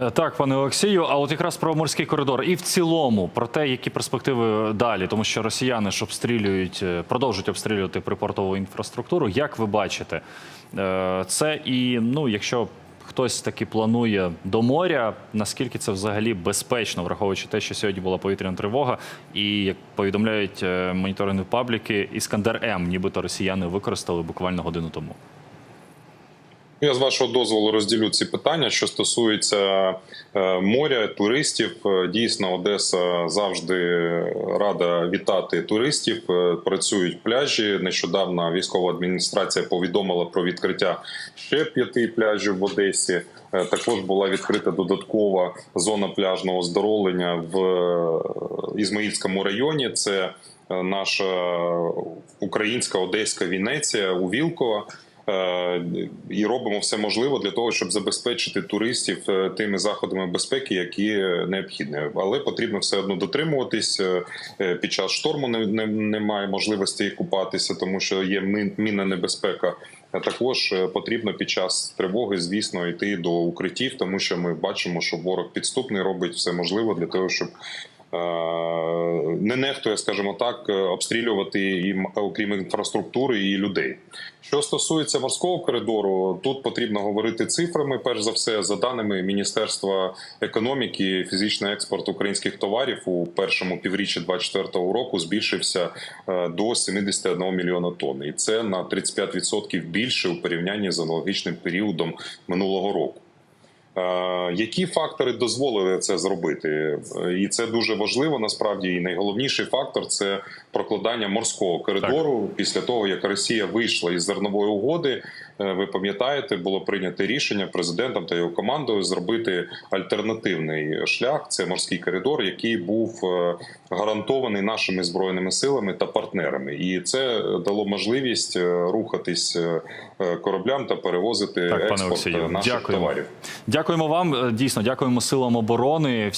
Е, Так, пане Олексію, а от якраз про морський коридор і в цілому про те, які перспективи далі, тому що росіяни ж обстрілюють, е, продовжують обстрілювати припортову інфраструктуру. Як ви бачите е, це? І ну, якщо хтось таки планує до моря, наскільки це взагалі безпечно, враховуючи те, що сьогодні була повітряна тривога, і як повідомляють моніторингові пабліки, Іскандер М, нібито росіяни використали буквально годину тому. Я з вашого дозволу розділю ці питання, що стосується е, моря, туристів. Е, Дійсно, Одеса завжди рада вітати туристів. Е, Працюють пляжі. Нещодавно військова адміністрація повідомила про відкриття ще п'яти пляжів в Одесі. Також була відкрита додаткова зона пляжного оздоровлення в Ізмаїльському районі. Це наша українська одеська Вінеція у Вілково. Е, і робимо все можливе для того, щоб забезпечити туристів е, тими заходами безпеки, які необхідні. Але потрібно все одно дотримуватись е, під час шторму. Не, не, немає можливості купатися, тому що є мін- мінна небезпека. Також потрібно під час тривоги, звісно, йти до укриттів, тому що ми бачимо, що ворог підступний робить все можливе для того, щоб не нехтує, скажімо так, е, обстрілювати і м- окрім інфраструктури і людей. Що стосується морського коридору, тут потрібно говорити цифрами. Перш за все, за даними Міністерства економіки, фізичний експорт українських товарів у першому півріччі 2024 року збільшився е, до 71 мільйона тонн, і це на 35% більше у порівнянні з аналогічним періодом минулого року. Е, Які фактори дозволили це зробити? Е, І це дуже важливо насправді. І найголовніший фактор це прокладання морського коридору. Після того як Росія вийшла із зернової угоди, е, ви пам'ятаєте, було прийнято рішення президентом та його командою зробити альтернативний шлях. Це морський коридор, який був гарантований нашими збройними силами та партнерами, і це дало можливість рухатись кораблям та перевозити Так, експорт наших дякуємо. товарів. Дякуємо вам. Е, Дійсно, дякуємо силам оборони.